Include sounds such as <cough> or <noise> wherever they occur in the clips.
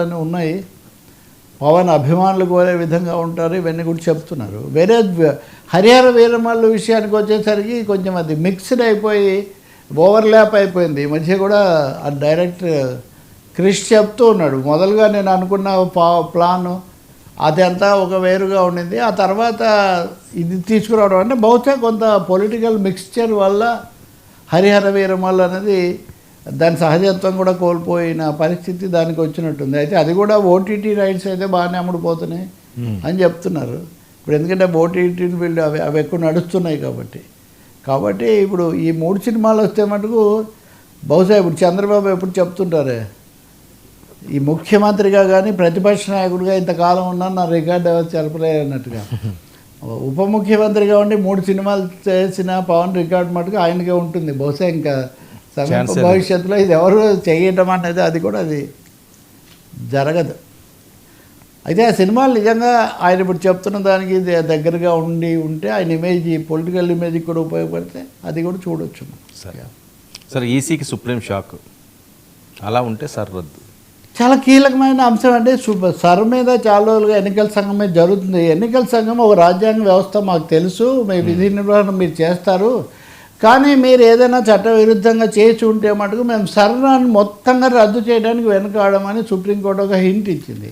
అని ఉన్నాయి. పవన్ అభిమానులు కోరే విధంగా ఉంటారు ఇవన్నీ కూడా చెప్తున్నారు. వేరే హరిహర వీరమల్లు విషయానికి వచ్చేసరికి కొంచెం అది మిక్స్డ్ అయిపోయి ఓవర్లాప్ అయిపోయింది. ఈ మధ్య కూడా ఆ డైరెక్ట్ క్రిష్ చెప్తూ ఉన్నాడు మొదలుగా నేను అనుకున్న పా ప్లాను అదంతా ఒక వేరుగా ఉండింది. ఆ తర్వాత ఇది తీసుకురావడం అంటే బహుశా కొంత పొలిటికల్ మిక్స్చర్ వల్ల హరిహర వీరమల్లు అనేది దాని సహజత్వం కూడా కోల్పోయిన పరిస్థితి దానికి వచ్చినట్టుంది. అయితే అది కూడా ఓటీటీ రైట్స్ అయితే బాగానే అమ్ముడుపోతున్నాయి అని చెప్తున్నారు. ఇప్పుడు ఎందుకంటే ఓటీటీ వీళ్ళు అవి అవి ఎక్కువ నడుస్తున్నాయి కాబట్టి. కాబట్టి ఇప్పుడు ఈ మూడు సినిమాలు వస్తే మటుకు బహుశా ఇప్పుడు చంద్రబాబు ఎప్పుడు చెప్తుంటారే? ఈ ముఖ్యమంత్రిగా కానీ ప్రతిపక్ష నాయకుడిగా ఇంతకాలం ఉన్నా నా రికార్డు ఎవరు తెలపలే అన్నట్టుగా. <laughs> ఉప ముఖ్యమంత్రిగా ఉండి మూడు సినిమాలు చేసిన పవన్ రికార్డు మటుకు ఆయనకే ఉంటుంది. బహుశా ఇంకా సమీప. భవిష్యత్తులో ఇది ఎవరు చేయటం అనేది అది కూడా అది జరగదు. అయితే ఆ సినిమాలు నిజంగా ఆయన ఇప్పుడు చెప్తున్న దానికి దగ్గరగా ఉండి ఉంటే ఆయన ఇమేజ్ పొలిటికల్ ఇమేజ్ కూడా ఉపయోగపడితే అది కూడా చూడొచ్చు. సరే. సార్ ఈసీకి సుప్రీం షాక్. అలా ఉంటే సార్ రద్దు. చాలా కీలకమైన అంశం అంటే సర్ మీద చాలా రోజులుగా ఎన్నికల సంఘం మీద జరుగుతుంది. ఎన్నికల సంఘం ఒక రాజ్యాంగ వ్యవస్థ మాకు తెలుసు. మీ విధి నిర్వహణ మీరు చేస్తారు. కానీ మీరు ఏదైనా చట్టవిరుద్ధంగా చేసి ఉంటే మటుకు మేము సర్రాన్ని మొత్తంగా రద్దు చేయడానికి వెనుకాడమని సుప్రీంకోర్టు ఒక హింట్ ఇచ్చింది.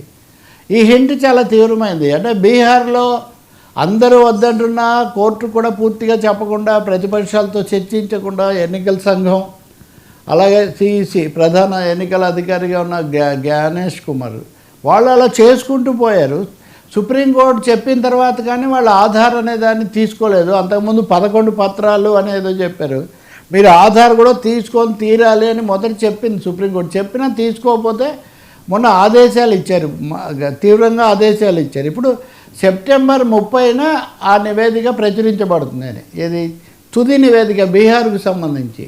ఈ హింట్ చాలా తీవ్రమైంది. అంటే బీహార్లో అందరూ వద్దంటున్నా కోర్టు కూడా పూర్తిగా చెప్పకుండా ప్రతిపక్షాలతో చర్చించకుండా ఎన్నికల సంఘం అలాగే సిఈసి ప్రధాన ఎన్నికల అధికారిగా ఉన్న గ్యా జ్ఞానేష్ కుమార్ వాళ్ళు అలా చేసుకుంటూ పోయారు. సుప్రీంకోర్టు చెప్పిన తర్వాత కానీ వాళ్ళు ఆధార్ అనే దాన్ని తీసుకోలేదు. అంతకుముందు పదకొండు పత్రాలు అనేదో చెప్పారు. మీరు ఆధార్ కూడా తీసుకొని తీరాలి అని మొదట చెప్పింది సుప్రీంకోర్టు. చెప్పినా తీసుకోకపోతే మొన్న ఆదేశాలు ఇచ్చారు. తీవ్రంగా ఆదేశాలు ఇచ్చారు. ఇప్పుడు సెప్టెంబర్ ముప్పైన ఆ నివేదిక ప్రచురించబడుతుంది అని. ఇది తుది నివేదిక బీహార్కు సంబంధించి.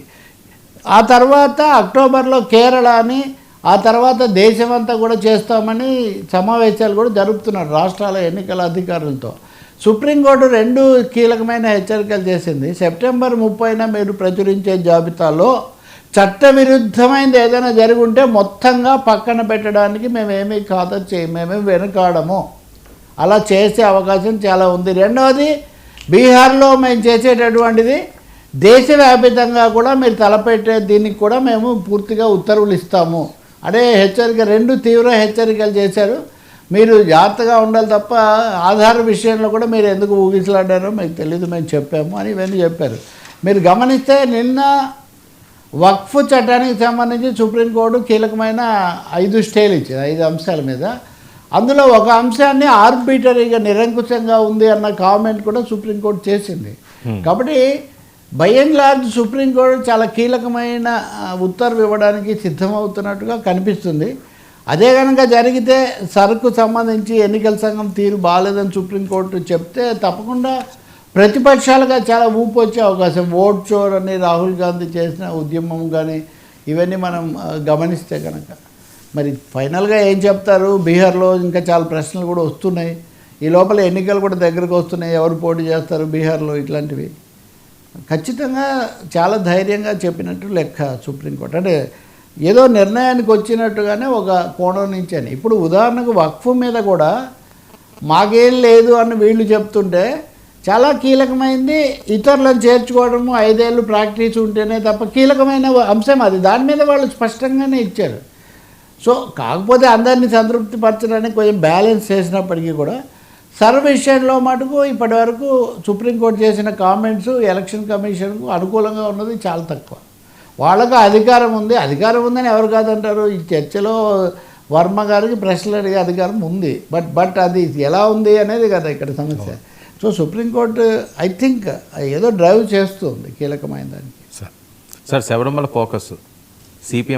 ఆ తర్వాత అక్టోబర్లో కేరళ అని ఆ తర్వాత దేశమంతా కూడా చేస్తామని సమావేశాలు కూడా జరుపుతున్నారు రాష్ట్రాల ఎన్నికల అధికారులతో. సుప్రీంకోర్టు రెండు కీలకమైన హెచ్చరికలు చేసింది. సెప్టెంబర్ ముప్పైన మీరు ప్రచురించే జాబితాలో చట్టవిరుద్ధమైనది ఏదైనా జరుగుంటే ఉంటే మొత్తంగా పక్కన పెట్టడానికి మేమేమీ ఖాతా చేయ మేమేమి వెనుకాడము. అలా చేసే అవకాశం చాలా ఉంది. రెండవది బీహార్లో మేము చేసేటటువంటిది దేశవ్యాపితంగా కూడా మీరు తలపెట్టే దీనికి కూడా మేము పూర్తిగా ఉత్తర్వులు ఇస్తాము. అదే హెచ్చరిక రెండు తీవ్ర హెచ్చరికలు చేశారు. మీరు జాగ్రత్తగా ఉండాలి తప్ప ఆధార విషయంలో కూడా మీరు ఎందుకు ఊగిసలాడారో మీకు తెలియదు మేము చెప్పాము అని ఇవన్నీ చెప్పారు. మీరు గమనిస్తే నిన్న వక్ఫ్ చట్టానికి సంబంధించి సుప్రీంకోర్టు కీలకమైన ఐదు స్టేలు ఇచ్చింది ఐదు అంశాల మీద. అందులో ఒక అంశాన్ని ఆర్బిటరీగా నిరంకుశంగా ఉంది అన్న కామెంట్ కూడా సుప్రీంకోర్టు చేసింది. కాబట్టి బై అండ్ లార్జ్ సుప్రీంకోర్టు చాలా కీలకమైన ఉత్తర్వు ఇవ్వడానికి సిద్ధమవుతున్నట్టుగా కనిపిస్తుంది. అదే కనుక జరిగితే సరుకు సంబంధించి ఎన్నికల సంఘం తీరు బాగాలేదని సుప్రీంకోర్టు చెప్తే తప్పకుండా ప్రతిపక్షాలుగా చాలా ఊపు వచ్చే అవకాశం. ఓట్ చోర్ అని రాహుల్ గాంధీ చేసిన ఉద్యమం కానీ ఇవన్నీ మనం గమనిస్తే కనుక మరి ఫైనల్గా ఏం చెప్తారు? బీహార్లో ఇంకా చాలా ప్రశ్నలు కూడా వస్తున్నాయి. ఈ లోపల ఎన్నికలు కూడా దగ్గరకు వస్తున్నాయి. ఎవరు పోటీ చేస్తారు బీహార్లో ఇట్లాంటివి? ఖచ్చితంగా చాలా ధైర్యంగా చెప్పినట్టు లెక్క సుప్రీంకోర్టు. అంటే ఏదో నిర్ణయానికి వచ్చినట్టుగానే ఒక కోణం నుంచి అని. ఇప్పుడు ఉదాహరణకు వక్ఫ్ మీద కూడా మాకేం లేదు అని వీళ్ళు చెప్తుంటే చాలా కీలకమైంది ఇతరులను చేర్చుకోవడము ఐదేళ్ళు ప్రాక్టీస్ ఉంటేనే తప్ప కీలకమైన అంశం అది. దాని మీద వాళ్ళు స్పష్టంగానే ఇచ్చారు. సో కాకపోతే అందరినీ సంతృప్తి పరచడానికి కొంచెం బ్యాలెన్స్ చేసినప్పటికీ కూడా సర్వ విషయంలో మటుకు ఇప్పటి వరకు సుప్రీంకోర్టు చేసిన కామెంట్స్ ఎలక్షన్ కమిషన్కు అనుకూలంగా ఉన్నది చాలా తక్కువ వాళ్ళకు అధికారం ఉంది అధికారం ఉందని ఎవరు కాదంటారు ఈ చర్చలో వర్మ గారికి ప్రశ్నలు అడిగే అధికారం ఉంది బట్ బట్ అది ఎలా ఉంది అనేది కదా ఇక్కడ సమస్య so supreme court I think ఏదో డ్రైవ్ చేస్తుంది కీలకమైన దానికి sir sir Sabarimala focus CPM